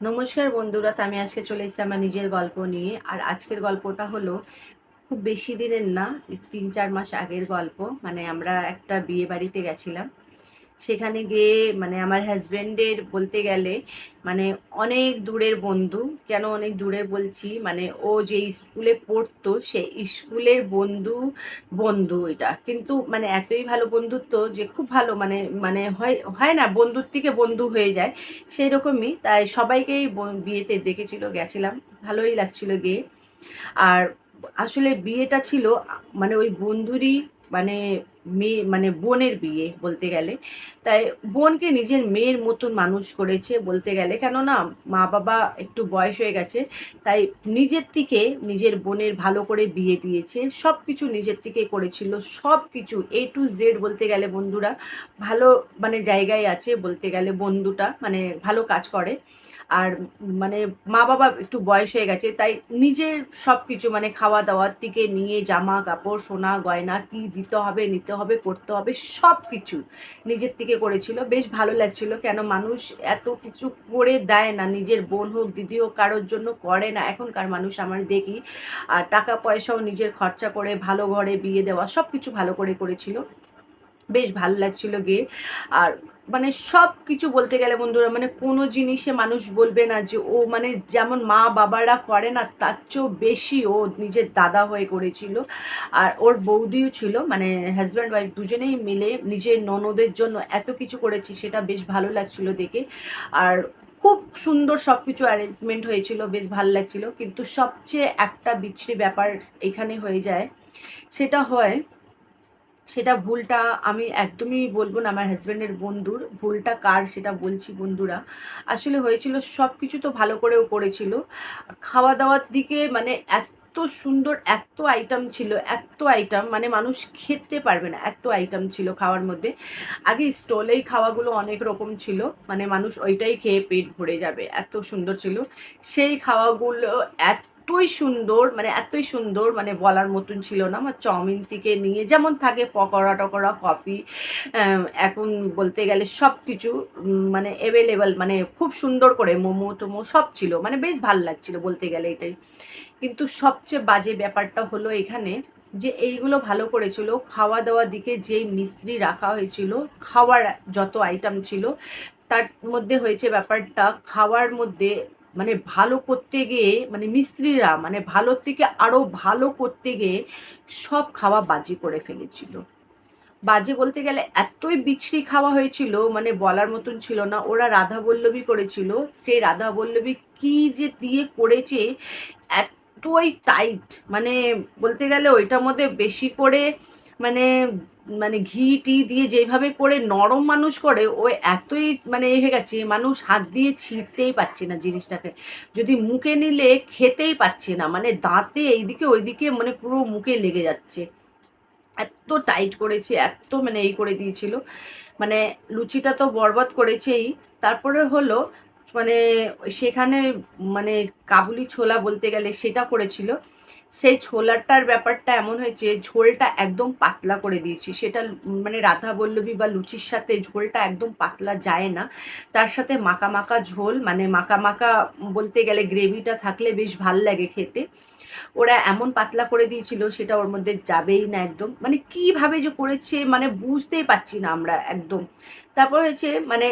নমস্কার বন্ধুরা আমি আজকে চলে এসেছি আমার নিজের গল্প নিয়ে। আর আজকের গল্পটা হলো, খুব বেশি দিনের না, তিন চার মাস আগের গল্প। মানে আমরা একটা বিয়ে বাড়িতে গেছিলাম। সেখানে গিয়ে মানে আমার হাজব্যান্ডের বলতে গেলে মানে অনেক দূরের বন্ধু। কেন অনেক দূরের বলছি? মানে ও যে স্কুলে পড়তো সে স্কুলের বন্ধু বন্ধু এটা। কিন্তু মানে এতই ভালো বন্ধুত্ব যে খুব ভালো মানে মানে হয় হয় না বন্ধুর থেকে বন্ধু হয়ে যায়। সেই রকমই তাই সবাইকেই বিয়েতে ডেকেছিল গেছিলাম। ভালোই লাগছিল গিয়ে। আর আসলে বিয়েটা ছিল মানে ওই বন্ধুরই মানে মেয়ে মানে বোনের বিয়ে বলতে গেলে। তাই বোনকে নিজের মেয়ের মতন মানুষ করেছে বলতে গেলে। কেননা মা বাবা একটু বয়স হয়ে গেছে, তাই নিজের থেকে নিজের বোনের ভালো করে বিয়ে দিয়েছে। সব কিছু নিজের থেকে করেছিল। সব কিছু এ টু জেড বলতে গেলে বন্ধুরা, ভালো মানে জায়গায় আছে বলতে গেলে বন্ধুটা মানে ভালো কাজ করে। আর মানে মা বাবা একটু বয়স হয়ে গেছে, তাই নিজের সব কিছু মানে খাওয়া দাওয়ার থেকে নিয়ে জামা কাপড় সোনা, গয়না কি দিতে হবে, নিতে হবে, করতে হবে সব কিছু নিজের থেকে করেছিল। বেশ ভালো লাগছিল, কেন মানুষ এত কিছু করে দেয় না, নিজের বোন হোক, দিদি হোক, কারোর জন্য করে না। এখনকার মানুষ আমার দেখি, আর টাকা পয়সাও নিজের খরচা করে ভালো ঘরে বিয়ে দেওয়া সব কিছু ভালো করে করেছিল। বেশ ভালো লাগছিল গিয়ে। আর মানে সব কিছু বলতে গেলে বন্ধুরা মানে কোনো জিনিসে মানুষ বলবে না যে ও মানে যেমন মা বাবারা করে না, তার চেয়েও বেশি ও নিজের দাদা হয়ে করেছিল। আর ওর বৌদিও ছিল মানে হাজব্যান্ড ওয়াইফ দুজনেই মিলে নিজের ননদের জন্য এত কিছু করেছি, সেটা বেশ ভালো লাগছিল দেখে। আর খুব সুন্দর সব কিছু অ্যারেঞ্জমেন্ট হয়েছিল, বেশ ভালো লাগছিল। কিন্তু সবচেয়ে একটা বিচ্ছিরি ব্যাপার এখানে হয়ে যায়, সেটা হয় সেটা ভুলটা আমি একদমই বলব না, আমার হাজব্যান্ডের বন্ধুর। ভুলটা কার সেটা বলছি বন্ধুরা। আসলে হয়েছিল সব কিছু তো ভালো করেও করেছিল। খাওয়া দাওয়ার দিকে মানে এত সুন্দর, এত আইটেম ছিল, এত আইটেম মানে মানুষ খেতে পারবে না, এত আইটেম ছিল খাওয়ার মধ্যে। আগে স্টলেই খাওয়াগুলো অনেক রকম ছিল মানে মানুষ ওইটাই খেয়ে পেট ভরে যাবে, এত সুন্দর ছিল। সেই খাওয়াগুলো এতই সুন্দর মানে এতই সুন্দর মানে বলার মতন ছিল না। আমার চাউমিন থেকে নিয়ে যেমন থাকে পকোড়া টকোড়া, কফি এখন বলতে গেলে সব কিছু মানে অ্যাভেলেবেল মানে খুব সুন্দর করে মোমো, টোমো সব ছিল মানে বেশ ভালো লাগছিল বলতে গেলে এটাই। কিন্তু সবচেয়ে বাজে ব্যাপারটা হলো এখানে যে এইগুলো ভালো করেছিল খাওয়া দাওয়ার দিকে যেই মিস্ত্রি রাখা হয়েছিল, খাওয়ার যত আইটেম ছিল, তার মধ্যে হয়েছে ব্যাপারটা, খাওয়ার মধ্যে মানে ভালো করতে গিয়ে মানে মিস্ত্রিরা মানে ভালো থেকে আরও ভালো করতে গিয়ে সব খাওয়া বাজি করে ফেলেছিল। বাজে বলতে গেলে এতই বিছড়ি খাওয়া হয়েছিল মানে বলার মতন ছিল না। ওরা রাধা বল্লভী করেছিল। সেই রাধা বল্লভী কি যে দিয়ে করেছে, এতই টাইট মানে বলতে গেলে ওইটার মধ্যে বেশি করে মানে মানে ঘি, টি দিয়ে যেভাবে করে নরম মানুষ করে, ও এতই মানে এ হয়ে গেছে, মানুষ হাত দিয়ে ছিঁড়তেই পাচ্ছে না জিনিসটাকে। যদি মুখে নিলে খেতেই পাচ্ছে না মানে দাঁতে এইদিকে ওইদিকে মানে পুরো মুখে লেগে যাচ্ছে। এত টাইট করেছে এত মানে এই করে দিয়েছিল। মানে লুচিটা তো বরবাদ করেছেই। তারপরে হলো মানে সেখানে মানে কাবুলি ছোলা বলতে গেলে সেটা করেছিল। সেই ছোলাটার ব্যাপারটা এমন হয়েছে, ঝোলটা একদম পাতলা করে দিয়েছি। সেটা মানে রাধা বল্লভী বা লুচির সাথে ঝোলটা একদম পাতলা যায় না। তার সাথে মাখা মাখা ঝোল মানে মাখা মাখা বলতে গেলে গ্রেভিটা থাকলে বেশ ভালো লাগে খেতে। ওরা এমন পাতলা করে দিয়েছিল, সেটা ওর মধ্যে যাবেই না একদম। মানে কীভাবে যে করেছে মানে বুঝতেই পারছি না আমরা একদম। তারপর হয়েছে মানে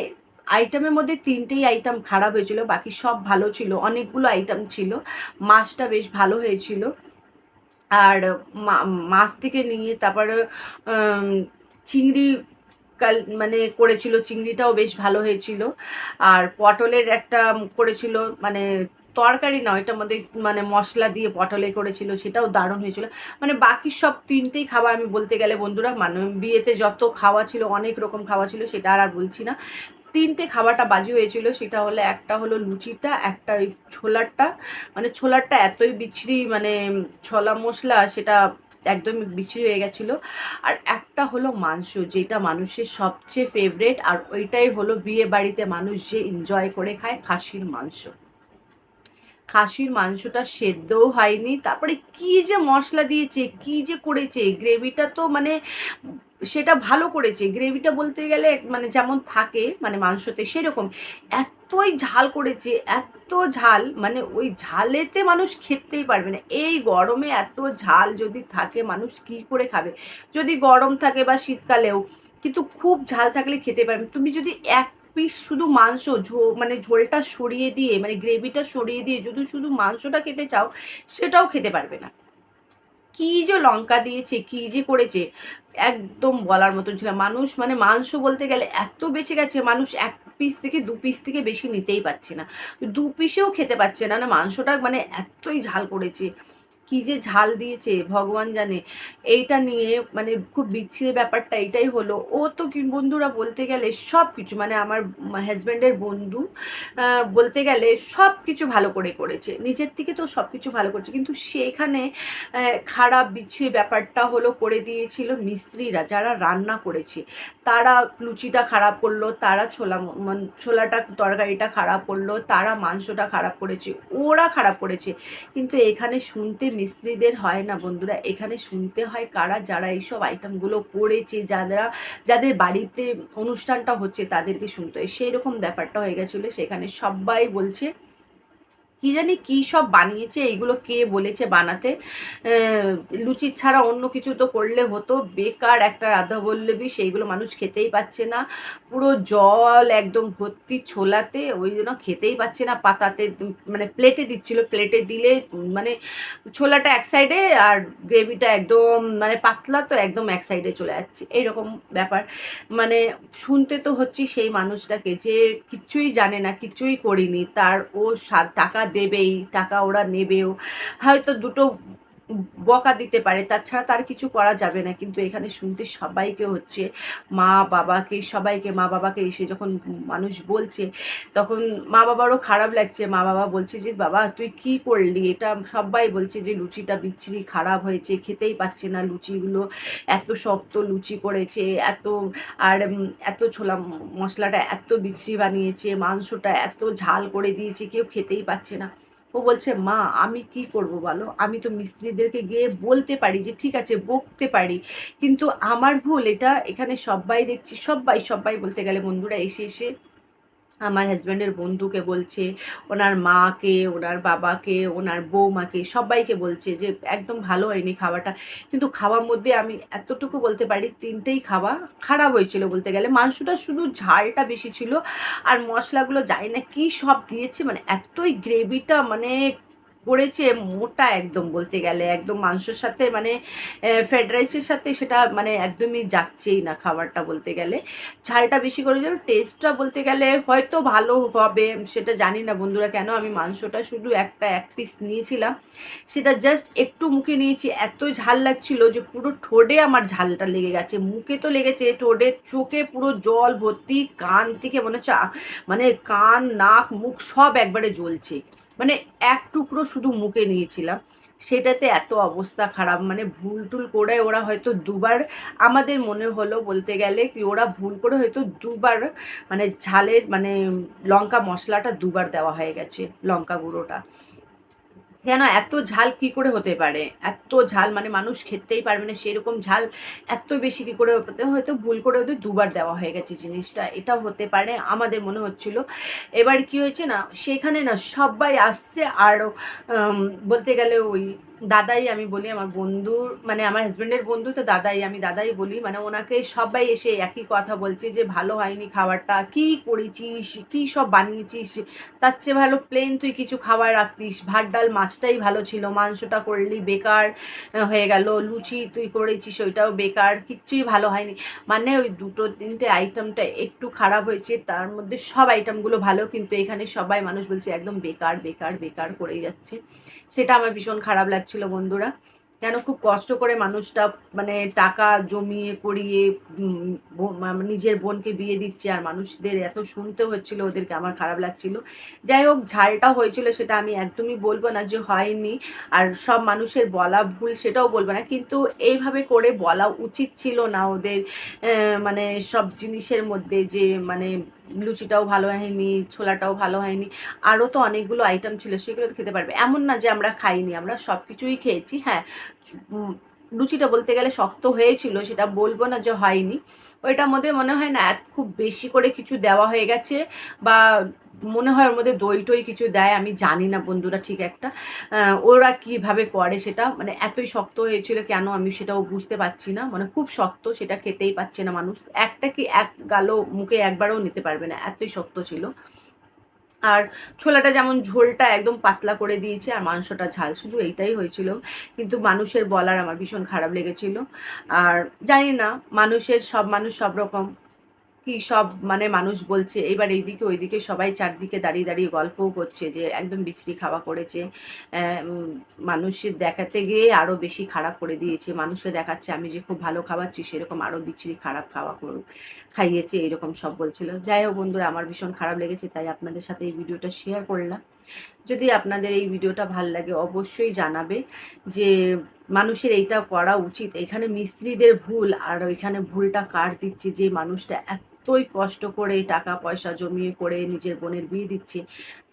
আইটেমের মধ্যে তিনটেই আইটেম খারাপ হয়েছিল, বাকি সব ভালো ছিল। অনেকগুলো আইটেম ছিল। মাছটা বেশ ভালো হয়েছিল। আর মাছ থেকে নিয়ে তারপরে চিংড়ি কাল মানে করেছিল, চিংড়িটাও বেশ ভালো হয়েছিল। আর পটলের একটা করেছিল মানে তরকারি না, ওইটার মধ্যে মানে মশলা দিয়ে পটলে করেছিল, সেটাও দারুণ হয়েছিল। মানে বাকি সব তিনটেই খাবার আমি বলতে গেলে বন্ধুরা মানে বিয়েতে যত খাওয়া ছিল, অনেক রকম খাওয়া ছিল, সেটা আর আর বলছি না। তিনটে খাবারটা বাজি হয়েছিল, সেটা হলো একটা হলো লুচিটা, একটা ওই ছোলারটা। মানে ছোলারটা এতই বিচ্ছিরি মানে ছোলা মশলা, সেটা একদমই বিচ্ছিরি হয়ে গেছিল। আর একটা হলো মাংস, যেটা মানুষের সবচেয়ে ফেভারেট আর ওইটাই হলো বিয়ে বাড়িতে মানুষ যে এনজয় করে খায় খাসির মাংস। খাসির মাংসটা সেদ্ধও হয়নি। তারপরে কি যে মশলা দিয়েছে, কি যে করেছে, গ্রেভিটা তো মানে সেটা ভালো করেছে। গ্রেভিটা বলতে গেলে মানে যেমন থাকে মানে মাংসতে সেরকম। এতই ঝাল করেছে, এত ঝাল মানে ওই ঝালেতে মানুষ খেতেই পারবে না। এই গরমে এত ঝাল যদি থাকে, মানুষ কি করে খাবে? যদি গরম থাকে বা শীতকালেও, কিন্তু খুব ঝাল থাকলে খেতে পারবে তুমি যদি এক পিস শুধু মাংস মানে ঝোলটা সরিয়ে দিয়ে মানে গ্রেভিটা সরিয়ে দিয়ে যদি শুধু মাংসটা খেতে চাও, সেটাও খেতে পারবে না। কী যে লঙ্কা দিয়েছে, কী যে করেছে, একদম বলার মতন ছিল মানুষ মানে মাংস বলতে গেলে এত বেঁচে গেছে, মানুষ এক পিস থেকে দু পিস থেকে বেশি নিতেই পারছে না। দু পিসেও খেতে পারছে না না মাংসটা মানে এতই ঝাল করেছে। কি যে ঝাল দিয়েছে, ভগবান জানে। এইটা নিয়ে মানে খুব বিচ্ছিরি ব্যাপারটা এইটাই হলো। ও তো বন্ধুরা বলতে গেলে সব কিছু মানে আমার হাজব্যান্ডের বন্ধু বলতে গেলে সব কিছু ভালো করে করেছে। নিজের থেকে তো সব কিছু ভালো করেছে। কিন্তু সেখানে খারাপ বিচ্ছিরি ব্যাপারটা হলো করে দিয়েছিল মিস্ত্রিরা, যারা রান্না করেছে। তারা লুচিটা খারাপ করল, তারা ছোলা ছোলাটা, তরকারিটা খারাপ করল, তারা মাংসটা খারাপ করেছে, ওরা খারাপ করেছে। কিন্তু এখানে শুনতে মিস্ত্রিদের হয় না বন্ধুরা। এখানে শুনতে হয় কারা যারা এইসব আইটেমগুলো পড়েছে, যারা, যাদের বাড়িতে অনুষ্ঠানটা হচ্ছে তাদেরকে শুনতে হয়। সেই রকম ব্যাপারটা হয়ে গেছিল। সেখানে সবাই বলছে কি জানি কী সব বানিয়েছে, এইগুলো কে বলেছে বানাতে? লুচি ছাড়া অন্য কিছু তো করলে হতো। বেকার একটা রাধা বল্লবী সেইগুলো মানুষ খেতেই পাচ্ছে না। পুরো জল একদম ভর্তি ছোলাতে, ওই জন্য খেতেই পাচ্ছে না। পাতাতে মানে প্লেটে দিচ্ছিল, প্লেটে দিলে মানে ছোলাটা এক সাইডে আর গ্রেভিটা একদম মানে পাতলা তো একদম এক সাইডে চলে যাচ্ছে। এইরকম ব্যাপার। মানে শুনতে তো হচ্ছি সেই মানুষটাকে যে কিচ্ছুই জানে না, কিছুই করিনি। তার ও টাকা দেবেই টাকা ওরা নেবেও। হয়তো দুটো বকা দিতে পারে, তাছাড়া তার কিছু করা যাবে না। কিন্তু এখানে শুনতে সবাইকে হচ্ছে মা বাবাকে, সবাইকে মা বাবাকে এসে যখন মানুষ বলছে, তখন মা বাবারও খারাপ লাগছে। মা বাবা বলছে যে, বাবা, তুই কি করলি? এটা সবাই বলছে যে, লুচিটা বিচ্ছিরি, খারাপ হয়েছে, খেতেই পাচ্ছে না লুচিগুলো। এত শক্ত লুচি করেছে, এত, আর এত ছোলা মশলাটা এত বিচ্ছিরি বানিয়েছে, মাংসটা এত ঝাল করে দিয়েছে, কেউ খেতেই পাচ্ছে না। ও বলছে, মা, আমি কি করব বলো? আমি তো মিস্ত্রিদেরকে গিয়ে বলতে পারি যে, ঠিক আছে, বকতে পারি। কিন্তু আমার ভুল, এটা এখানে সবাই দেখছি সবাই সবাই বলতে গেলে বন্ধুরা এসে এসে আমার হাজব্যান্ডের বন্ধুকে বলছে, ওনার মাকে, ওনার বাবাকে, ওনার বৌমাকে, সবাইকে বলছে যে একদম ভালো হয়নি খাওয়াটা। কিন্তু খাওয়ার মধ্যে আমি এতটুকু বলতে পারি, তিনটেই খাওয়া খারাপ হয়েছিল বলতে গেলে। মাংসটা শুধু ঝালটা বেশি ছিল, আর মশলাগুলো যাই না কী সব দিয়েছে মানে এতই গ্রেভিটা মানে করেছে মোটা একদম বলতে গেলে। একদম মাংসর সাথে মানে ফ্রাইড রাইসের সাথে সেটা মানে একদমই যাচ্ছেই না খাবারটা বলতে গেলে। ঝালটা বেশি করে যাবে টেস্টটা বলতে গেলে হয়তো ভালো হবে, সেটা জানি না বন্ধুরা কেন আমি মাংসটা শুধু একটা, এক পিস নিয়েছিলাম। সেটা জাস্ট একটু মুখে নিয়েছি, এত ঝাল লাগছিল যে পুরো ঠোঁটে আমার ঝালটা লেগে গেছে। মুখে তো লেগেছে, ঠোঁটে, চোখে পুরো জল ভর্তি, কান থেকে মনে হচ্ছে মানে কান, নাক, মুখ সব একবারে জ্বলছে। মানে এক টুকরো শুধু মুখে নিয়েছিলাম। সেটাতে এত অবস্থা খারাপ মানে ভুল টুল করে ওরা হয়তো দুবার আমাদের মনে হলো বলতে গেলে কি ওরা ভুল করে হয়তো দুবার মানে ঝালের মানে লঙ্কা মশলাটা দুবার দেওয়া হয়ে গেছে, লঙ্কা গুঁড়োটা। কেন এত ঝাল কি করে হতে পারে? এত ঝাল মানে মানুষ খেতেই পারবে না, সেরকম ঝাল এত বেশি কি করে হতে, হয়তো ভুল করে হয়তো দুবার দেওয়া হয়ে গেছে জিনিসটা, এটা হতে পারে আমাদের মনে হচ্ছিল। এবার কি হয়েছে না, সেখানে না সবাই আসছে আর বলতে গেলে ওই দাদাই আমি বলি, আমার বন্ধুর মানে আমার হাজব্যান্ডের বন্ধু তো দাদাই, আমি দাদাই বলি মানে ওনাকে সবাই এসে একই কথা বলছে যে, ভালো হয়নি খাবারটা, কি করেছিস, কি সব বানিয়েছিস, তার চেয়ে ভালো প্লেন তুই কিছু খাবার রাখতিস, ভাত, ডাল, মাছটাই ভালো ছিল, মাংসটা করলি বেকার হয়ে গেল, লুচি তুই করেছিস, ওইটাও বেকার, কিচ্ছুই ভালো হয়নি। মানে ওই দুটো তিনটে আইটেমটা একটু খারাপ হয়েছে, তার মধ্যে সব আইটেমগুলো ভালো, কিন্তু এখানে সবাই মানুষ বলছে, একদম বেকার বেকার বেকার করেই যাচ্ছে। সেটা আমার ভীষণ খারাপ লাগছিল বন্ধুরা। কেন খুব কষ্ট করে মানুষটা মানে টাকা জমিয়ে করিয়ে নিজের বোনকে বিয়ে দিচ্ছে আর মানুষদের এত শুনতে হচ্ছিল ওদেরকে, আমার খারাপ লাগছিল। যাই হোক, ঝালটা হয়েছিল সেটা আমি একদমই বলব না যে হয়নি। আর সব মানুষের বলা ভুল সেটাও বলব না। কিন্তু এইভাবে করে বলা উচিত ছিল না ওদের মানে সব জিনিসের মধ্যে যে মানে লুচিটাও ভালো হয়নি, ছোলাটাও ভালো হয়নি, আরও তো অনেকগুলো আইটেম ছিল, সেগুলো তো খেতে পারবে। এমন না যে আমরা খাইনি, আমরা সব কিছুই খেয়েছি হ্যাঁ লুচিটা বলতে গেলে শক্ত হয়েছিল, সেটা বলব না যে হয়নি। ওইটার মধ্যে মনে হয় না এত খুব বেশি করে কিছু দেওয়া হয়ে গেছে, বা মনে হয় ওর মধ্যে দই টই কিছু দেয়, আমি জানি না বন্ধুরা ঠিক একটা। ওরা কীভাবে করে সেটা মানে এতই শক্ত হয়েছিল কেন আমি সেটাও বুঝতে পারছি না। মানে খুব শক্ত, সেটা খেতেই পাচ্ছে না মানুষ। একটা কি এক গালো মুখে একবারও নিতে পারবে না, এতই শক্ত ছিল। আর ছোলাটা যেমন ঝোলটা একদম পাতলা করে দিয়েছে আর মাংসটা ঝাল, শুধু এইটাই হয়েছিল। কিন্তু মানুষের বলার আমার ভীষণ খারাপ লেগেছিল। আর জানি না, মানুষের সব, মানুষ সব রকম কি সব মানে মানুষ বলছে এবার এইদিকে ওইদিকে সবাই চারদিকে দাঁড়িয়ে দাঁড়িয়ে গল্পও করছে যে একদম বিশ্রী খাওয়া করেছে। মানুষের দেখাতে গিয়ে আরও বেশি খারাপ করে দিয়েছে। মানুষকে দেখাচ্ছে, আমি যে খুব ভালো খাওয়াচ্ছি, সেরকম আরও বিচ্ছিরি খারাপ খাওয়া করুক খাইয়েছে, এরকম সব বলছিল। যাই হোক বন্ধুরা, আমার ভীষণ খারাপ লেগেছে, তাই আপনাদের সাথে এই ভিডিওটা শেয়ার করলাম। যদি আপনাদের এই ভিডিওটা ভালো লাগে, অবশ্যই জানাবে যে মানুষের এইটা করা উচিত। এখানে মিস্ত্রিদের ভুল, আর ওইখানে ভুলটা কার দিচ্ছে? যে মানুষটা এতই কষ্ট করে টাকা পয়সা জমিয়ে করে নিজের বোনের বিয়ে দিচ্ছে,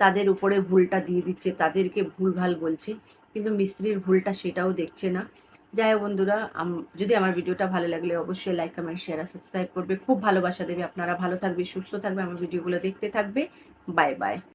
তাদের উপরে ভুলটা দিয়ে দিচ্ছে, তাদেরকে ভুলভাল বলছে, কিন্তু মিস্ত্রির ভুলটা সেটাও দেখছে না। যাই হোক বন্ধুরা যদি আমার ভিডিওটা ভালো লাগলে অবশ্যই লাইক কমেন্ট শেয়ার আর সাবস্ক্রাইব করবে। খুব ভালোবাসা দেবে আপনারা। ভালো থাকবে, সুস্থ থাকবে, আমার ভিডিওগুলো দেখতে থাকবে। Bye bye